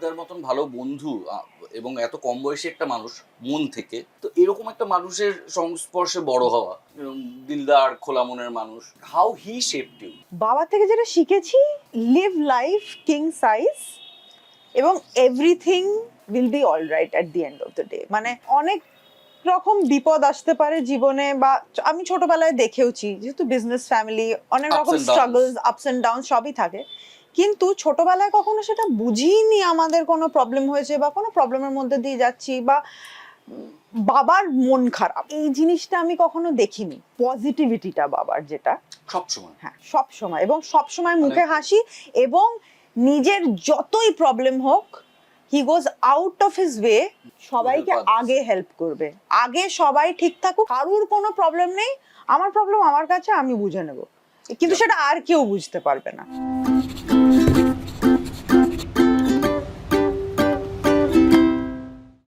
দেওয়ার মতন ভালো বন্ধু এবং এত কম বয়সী একটা মানুষ মন থেকে তো এরকম একটা মানুষের সংস্পর্শে বড় হওয়া দিলদার খোলা মনের মানুষ হাউ হি শেপড ইউ বাবা থেকে যেটা শিখেছি লিভ লাইফ কিং সাইজ এবং everything will be all right at the end of the day মানে অনেক রকম বিপদ আসতে পারে জীবনে বা আমি ছোটবেলায় দেখেওছি যেহেতু বিজনেস ফ্যামিলি অনেক রকম স্ট্রাগলস আপস এন্ড ডাউন সবই থাকে। কিন্তু ছোটবেলায় কখনো সেটা বুঝিনি আমাদের কোনো প্রবলেম হয়েছে বা কোনো প্রবলেমের মধ্যে দিয়ে যাচ্ছি বা বাবার মন খারাপ। এই জিনিসটা আমি কখনো দেখিনি পজিটিভিটিটা বাবার যেটা। সবসময়। হ্যাঁ সব সময় এবং সব সময় মুখে হাসি এবং নিজের যতই প্রবলেম হোক he goes out of his way সবাইকে আগে হেল্প করবে। আগে সবাই ঠিক থাকুক কারুর কোনো প্রবলেম নেই আমার প্রবলেম আমার কাছে আমি বুঝে নেব। কিন্তু সেটা আর কেউ বুঝতে পারবে না।